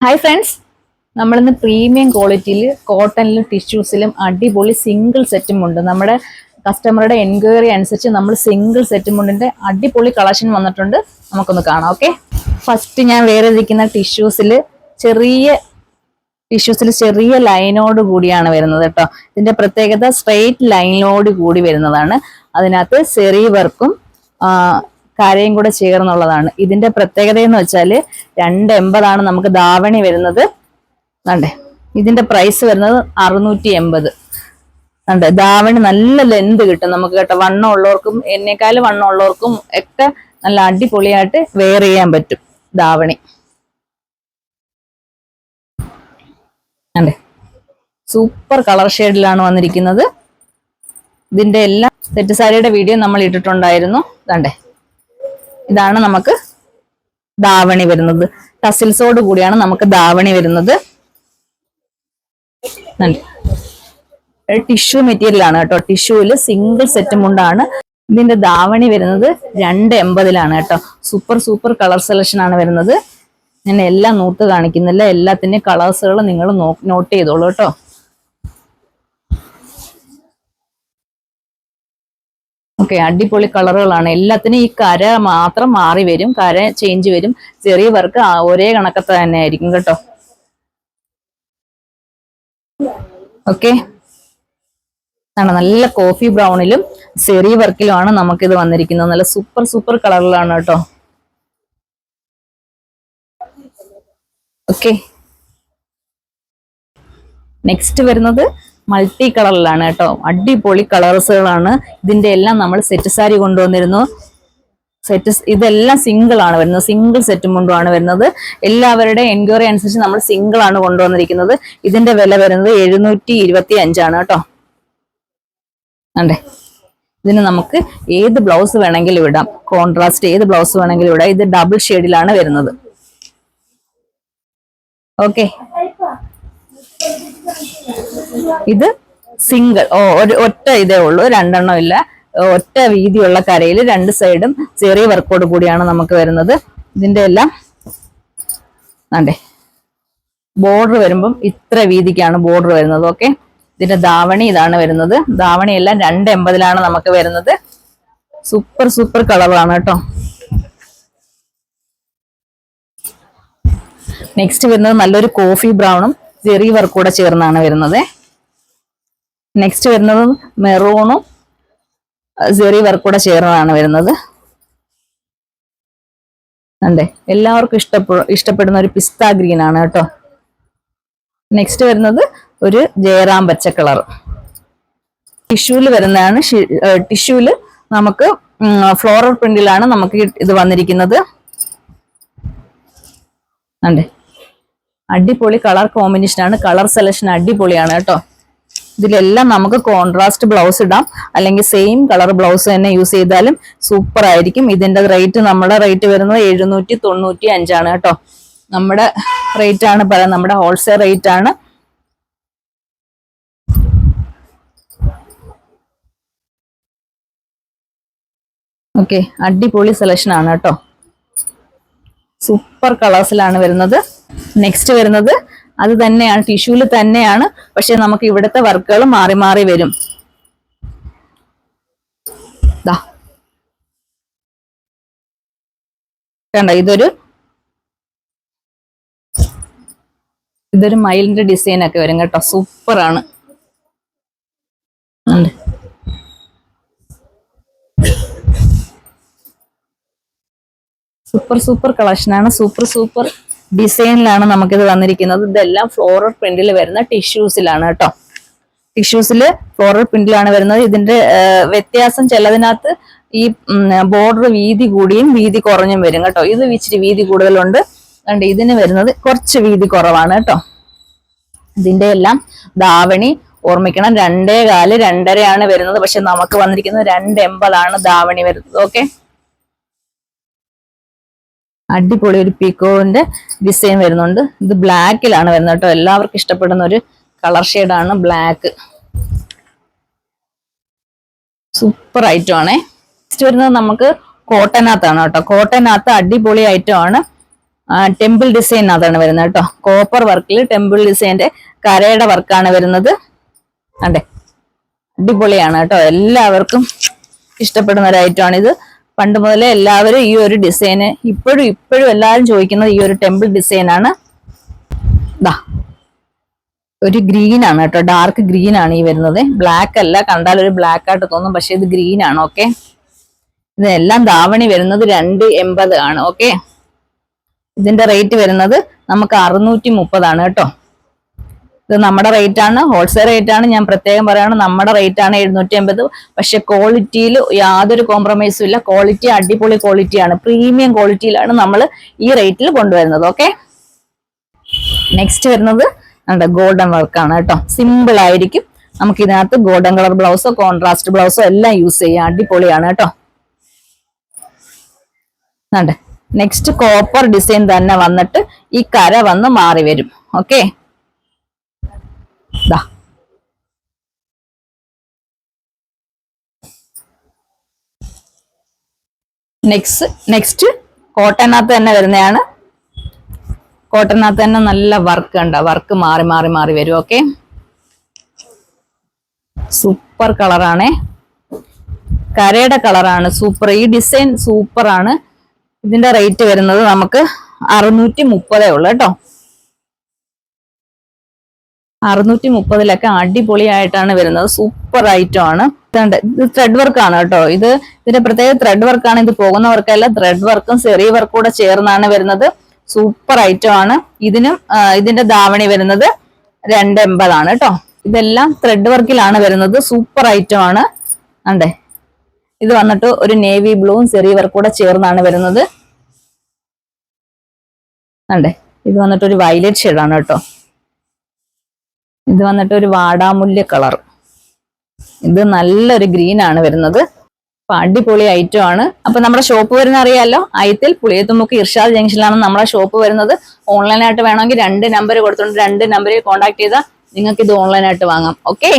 Hi friends നമ്മളിന്ന് premium ക്വാളിറ്റിയിൽ കോട്ടണിലും ടിഷ്യൂസിലും അടിപൊളി സിംഗിൾ സെറ്റും ഉണ്ട്. നമ്മുടെ കസ്റ്റമറുടെ എൻക്വയറി അനുസരിച്ച് നമ്മൾ സിംഗിൾ സെറ്റും മുണ്ടിന്റെ അടിപൊളി കളക്ഷൻ വന്നിട്ടുണ്ട്. നമുക്കൊന്ന് കാണാം ഓക്കെ ഫസ്റ്റ് ഞാൻ വേറെ ഇരിക്കുന്ന ടിഷ്യൂസിൽ ചെറിയ ടിഷ്യൂസിൽ ചെറിയ ലൈനോട് കൂടിയാണ് വരുന്നത് കേട്ടോ. ഇതിന്റെ പ്രത്യേകത സ്ട്രെയിറ്റ് ലൈനോട് കൂടി വരുന്നതാണ്. അതിനകത്ത് സെറി വർക്കും കരയും കൂടെ ചേർന്നുള്ളതാണ് ഇതിന്റെ പ്രത്യേകത എന്ന് വെച്ചാൽ രണ്ട് എൺപതാണ് നമുക്ക് ധാവണി വരുന്നത്. കണ്ടേ? ഇതിന്റെ പ്രൈസ് വരുന്നത് അറുന്നൂറ്റി എൺപത് ഉണ്ട് ധാവണി നല്ല ലെന്ത് കിട്ടും നമുക്ക് കേട്ടോ. വണ്ണം ഉള്ളവർക്കും എന്നേക്കാളും വണ്ണം ഉള്ളവർക്കും ഒക്കെ നല്ല അടിപൊളിയായിട്ട് വെയർ ചെയ്യാൻ പറ്റും ധാവണി. അതെ സൂപ്പർ കളർ ഷെയ്ഡിലാണ് വന്നിരിക്കുന്നത്. ഇതിന്റെ എല്ലാ സെറ്റ് സാരിയുടെ വീഡിയോ നമ്മൾ ഇട്ടിട്ടുണ്ടായിരുന്നു. കണ്ടേ? ഇതാണ് നമുക്ക് ധാവണി വരുന്നത്. ടസിൽസോട് കൂടിയാണ് നമുക്ക് ധാവണി വരുന്നത്. ടിഷ്യൂ മെറ്റീരിയൽ ആണ് കേട്ടോ. ടിഷ്യൂവിൽ സിംഗിൾ സെറ്റ് മുണ്ടാണ്. ഇതിന്റെ ധാവണി വരുന്നത് രണ്ട് എൺപതിലാണ് കേട്ടോ. സൂപ്പർ സൂപ്പർ കളർ സെലക്ഷൻ ആണ് വരുന്നത്. ഞാൻ എല്ലാം നൂത്ത് കാണിക്കുന്നില്ല. എല്ലാത്തിന്റെയും കളേഴ്സുകൾ നിങ്ങൾ നോട്ട് ചെയ്തോളൂ കേട്ടോ. ഓക്കെ അടിപൊളി കളറുകളാണ്. എല്ലാത്തിനും ഈ കര മാത്രം മാറി വരും. കര ചേഞ്ച് വരും. ചെറിയ വർക്ക് ഒരേ കണക്കത്തെ തന്നെ ആയിരിക്കും കേട്ടോ. ഓക്കെ. ആണ് നല്ല കോഫി ബ്രൗണിലും ചെറിയ വർക്കിലുമാണ് നമുക്കിത് വന്നിരിക്കുന്നത്. നല്ല സൂപ്പർ സൂപ്പർ കളറിലാണ് കേട്ടോ. ഓക്കെ. നെക്സ്റ്റ് വരുന്നത് മൾട്ടി കളറിലാണ് കേട്ടോ. അടിപൊളി കളേഴ്സുകളാണ് ഇതിന്റെ എല്ലാം നമ്മൾ സെറ്റ് സാരി കൊണ്ടുവന്നിരുന്നു. സെറ്റ് ഇതെല്ലാം സിംഗിൾ ആണ് വരുന്നത്. സിംഗിൾ സെറ്റ് മുണ്ടുമാണ് വരുന്നത്. എല്ലാവരുടെ എൻക്വയറി അനുസരിച്ച് നമ്മൾ സിംഗിൾ ആണ് കൊണ്ടുവന്നിരിക്കുന്നത്. ഇതിന്റെ വില വരുന്നത് എഴുന്നൂറ്റി ഇരുപത്തി അഞ്ചാണ് കേട്ടോ. അണ്ടേ ഇതിന് നമുക്ക് ഏത് ബ്ലൗസ് വേണമെങ്കിലും ഇടാം. കോൺട്രാസ്റ്റ് ഏത് ബ്ലൗസ് വേണമെങ്കിലും ഇടാം. ഇത് ഡബിൾ ഷെയ്ഡിലാണ് വരുന്നത്. ഓക്കെ ഇത് സിംഗിൾ ഓ ഒരു ഒറ്റ ഇതേ ഉള്ളൂ. രണ്ടെണ്ണം ഇല്ല. ഒറ്റ വീതിയുള്ള കരയിൽ രണ്ട് സൈഡും ചെറിയ വർക്കോട് കൂടിയാണ് നമുക്ക് വരുന്നത്. ഇതിന്റെ എല്ലാം അണ്ടേ ബോർഡർ വരുമ്പം ഇത്ര വീതിക്കാണ് ബോർഡർ വരുന്നത്. ഓക്കെ ഇതിന്റെ ധാവണി ഇതാണ് വരുന്നത്. ധാവണി എല്ലാം രണ്ട് എൺപതിലാണ് നമുക്ക് വരുന്നത്. സൂപ്പർ സൂപ്പർ കളറാണ് കേട്ടോ. നെക്സ്റ്റ് വരുന്നത് നല്ലൊരു കോഫി ബ്രൗണും ചെറിയ വർക്ക് കൂടെ ചേർന്നാണ് വരുന്നത്. നെക്സ്റ്റ് വരുന്നത് മെറൂണും ജെറി വർക്ക് കൂടെ ചേർന്നതാണ് വരുന്നത്. അതെ എല്ലാവർക്കും ഇഷ്ടപ്പെ ഇഷ്ടപ്പെടുന്ന ഒരു പിസ്ത ഗ്രീൻ ആണ് കേട്ടോ. നെക്സ്റ്റ് വരുന്നത് ഒരു ജയറാം പച്ച കളർ ടിഷ്യൂൽ വരുന്നതാണ് ടിഷ്യൂൽ നമുക്ക് ഫ്ലോറൽ പ്രിന്റിലാണ് നമുക്ക് ഇത് വന്നിരിക്കുന്നത്. അണ്ടേ അടിപൊളി കളർ കോമ്പിനേഷൻ ആണ്. കളർ സെലക്ഷൻ അടിപൊളിയാണ് കേട്ടോ. ഇതിലെല്ലാം നമുക്ക് കോൺട്രാസ്റ്റ് ബ്ലൗസ് ഇടാം. അല്ലെങ്കിൽ സെയിം കളർ ബ്ലൗസ് തന്നെ യൂസ് ചെയ്താലും സൂപ്പർ ആയിരിക്കും. ഇതിന്റെ റേറ്റ് നമ്മുടെ റേറ്റ് വരുന്നത് എഴുന്നൂറ്റി തൊണ്ണൂറ്റി അഞ്ചാണ് കേട്ടോ. നമ്മുടെ റേറ്റ് ആണ് പറയാം നമ്മുടെ ഹോൾസെയിൽ റേറ്റ് ആണ്. ഓക്കെ അടിപൊളി സെലക്ഷൻ ആണ് കേട്ടോ. സൂപ്പർ കളേഴ്സിലാണ് വരുന്നത്. നെക്സ്റ്റ് വരുന്നത് അത് തന്നെയാണ് ടിഷ്യൂൽ തന്നെയാണ്. പക്ഷെ നമുക്ക് ഇവിടുത്തെ വർക്കുകൾ മാറി മാറി വരും. കണ്ട ഇതൊരു ഇതൊരു മയിലിന്റെ ഡിസൈൻ ഒക്കെ വരും കേട്ടോ. സൂപ്പർ ആണ്. സൂപ്പർ സൂപ്പർ കളക്ഷനാണ് സൂപ്പർ സൂപ്പർ ഡിസൈനിലാണ് നമുക്കിത് വന്നിരിക്കുന്നത്. ഇതെല്ലാം ഫ്ലോറൽ പ്രിന്റിൽ വരുന്ന ടിഷ്യൂസിലാണ് കേട്ടോ. ടിഷ്യൂസിൽ ഫ്ലോറൽ പ്രിന്റിലാണ് വരുന്നത്. ഇതിന്റെ വ്യത്യാസം ചിലതിനകത്ത് ഈ ബോർഡർ വീതി കൂടിയും വീതി കുറഞ്ഞും വരും കേട്ടോ. ഇത് ഇച്ചിരി വീതി കൂടുതലുണ്ട്. അതുകൊണ്ട് ഇതിന് വരുന്നത് കുറച്ച് വീതി കുറവാണ് കേട്ടോ. ഇതിന്റെ എല്ലാം ധാവണി ഓർമ്മിക്കണം. രണ്ടേ കാൽ രണ്ടരയാണ് വരുന്നത്. പക്ഷെ നമുക്ക് വന്നിരിക്കുന്നത് രണ്ട് എൺപതാണ് ധാവണി വരുന്നത്. ഓക്കെ? അടിപൊളി ഒരു പീക്കോവിന്റെ ഡിസൈൻ വരുന്നുണ്ട്. ഇത് ബ്ലാക്കിലാണ് വരുന്നത് കേട്ടോ. എല്ലാവർക്കും ഇഷ്ടപ്പെടുന്ന ഒരു കളർ ഷെയ്ഡാണ് ബ്ലാക്ക്. സൂപ്പർ ഐറ്റം ആണേ. നെക്സ്റ്റ് വരുന്നത് നമുക്ക് കോട്ടനാത്താണ് കേട്ടോ. കോട്ടനകത്ത് അടിപൊളി ഐറ്റം ആണ്. ടെമ്പിൾ ഡിസൈൻ അതാണ് വരുന്നത് കേട്ടോ. കോപ്പർ വർക്കിൽ ടെമ്പിൾ ഡിസൈന്റെ കരയുടെ വർക്കാണ് വരുന്നത്. അണ്ടേ അടിപൊളിയാണ് കേട്ടോ. എല്ലാവർക്കും ഇഷ്ടപ്പെടുന്ന ഒരു ഐറ്റമാണിത് പണ്ട് മുതലേ എല്ലാവരും ഈ ഒരു ഡിസൈന് ഇപ്പോഴും ഇപ്പോഴും എല്ലാവരും ചോദിക്കുന്നത് ഈ ഒരു ടെമ്പിൾ ഡിസൈനാണ് ദാ ഒരു ഗ്രീൻ ആണ് കേട്ടോ. ഡാർക്ക് ഗ്രീൻ ആണ് ഈ വരുന്നത്. ബ്ലാക്ക് അല്ല കണ്ടാൽ ഒരു ബ്ലാക്ക് ആയിട്ട് തോന്നും പക്ഷെ ഇത് ഗ്രീൻ ആണ് ഓക്കെ ഇതെല്ലാം ധാവണി വരുന്നത് രണ്ട് എൺപത് ആണ് ഓക്കെ ഇതിന്റെ റേറ്റ് വരുന്നത് നമുക്ക് അറുന്നൂറ്റി മുപ്പതാണ് കേട്ടോ. ഇത് നമ്മുടെ റേറ്റ് ആണ്. ഹോൾസെയിൽ റേറ്റ് ആണ്. ഞാൻ പ്രത്യേകം പറയാണ് നമ്മുടെ റേറ്റ് ആണ് എഴുന്നൂറ്റി അമ്പത് പക്ഷെ ക്വാളിറ്റിയിൽ യാതൊരു കോംപ്രമൈസും ഇല്ല. ക്വാളിറ്റി അടിപൊളി ക്വാളിറ്റിയാണ് പ്രീമിയം ക്വാളിറ്റിയിലാണ് നമ്മൾ ഈ റേറ്റിൽ കൊണ്ടുവരുന്നത്. ഓക്കെ നെക്സ്റ്റ് വരുന്നത് ഗോൾഡൻ വർക്കാണ് കേട്ടോ. സിമ്പിൾ ആയിരിക്കും. നമുക്ക് ഇതിനകത്ത് ഗോൾഡൻ കളർ ബ്ലൗസോ കോൺട്രാസ്റ്റ് ബ്ലൗസോ എല്ലാം യൂസ് ചെയ്യാം. അടിപൊളിയാണ് കേട്ടോ. നെക്സ്റ്റ് കോപ്പർ ഡിസൈൻ തന്നെ വന്നിട്ട് ഈ കര വന്ന് മാറി വരും. ഓക്കെ ദാ. നെക്സ്റ്റ് നെക്സ്റ്റ് കോട്ടനകത്ത് തന്നെ വരുന്നതാണ് കോട്ടനകത്ത് തന്നെ നല്ല വർക്ക് ഉണ്ട്. വർക്ക് മാറി മാറി മാറി വരും ഓക്കെ സൂപ്പർ കളറാണേ കരയുടെ കളറാണ് സൂപ്പർ ഈ ഡിസൈൻ സൂപ്പറാണ് ഇതിന്റെ റേറ്റ് വരുന്നത് നമുക്ക് അറുന്നൂറ്റി മുപ്പതേ ഉള്ളു കേട്ടോ? അറുന്നൂറ്റി മുപ്പതിലൊക്കെ അടിപൊളിയായിട്ടാണ് വരുന്നത്. സൂപ്പർ ഐറ്റം ആണ്. ഇത് ത്രെഡ് വർക്ക് ആണ് കേട്ടോ. ഇത് ഇതിന്റെ പ്രത്യേക ത്രെഡ് വർക്കാണ് ഇത് പോകുന്നവർക്കല്ല ത്രെഡ് വർക്കും സെറി വർക്കും കൂടെ ചേർന്നാണ് വരുന്നത്. സൂപ്പർ ഐറ്റം ആണ് ഇതിനും ഇതിന്റെ ധാവണി വരുന്നത് രണ്ട് എൺപതാണ് കേട്ടോ. ഇതെല്ലാം ത്രെഡ് വർക്കിലാണ് വരുന്നത്. സൂപ്പർ ഐറ്റം ആണ് അണ്ടേ ഇത് വന്നിട്ട് ഒരു നേവി ബ്ലൂവും സെറി വർക്കും കൂടെ ചേർന്നാണ് വരുന്നത്. അണ്ടേ ഇത് വന്നിട്ട് ഒരു വയലറ്റ് ഷെയ്ഡാണ് കേട്ടോ. ഇത് വന്നിട്ട് ഒരു വാടാമുല്യ കളർ. ഇത് നല്ലൊരു ഗ്രീൻ ആണ് വരുന്നത്. അപ്പൊ അടിപൊളി ഐറ്റം ആണ്. അപ്പൊ നമ്മുടെ ഷോപ്പ് വരുന്ന അറിയാലോ? അയത്തിൽ പുളിയത്തുമുക്ക് ഇർഷാദ് ജംഗ്ഷനിലാണ് നമ്മുടെ ഷോപ്പ് വരുന്നത്. ഓൺലൈനായിട്ട് വേണമെങ്കിൽ രണ്ട് നമ്പർ കൊടുത്തിട്ടുണ്ട്. രണ്ട് നമ്പറിൽ കോൺടാക്ട് ചെയ്താൽ നിങ്ങൾക്ക് ഇത് ഓൺലൈനായിട്ട് വാങ്ങാം. ഓക്കെ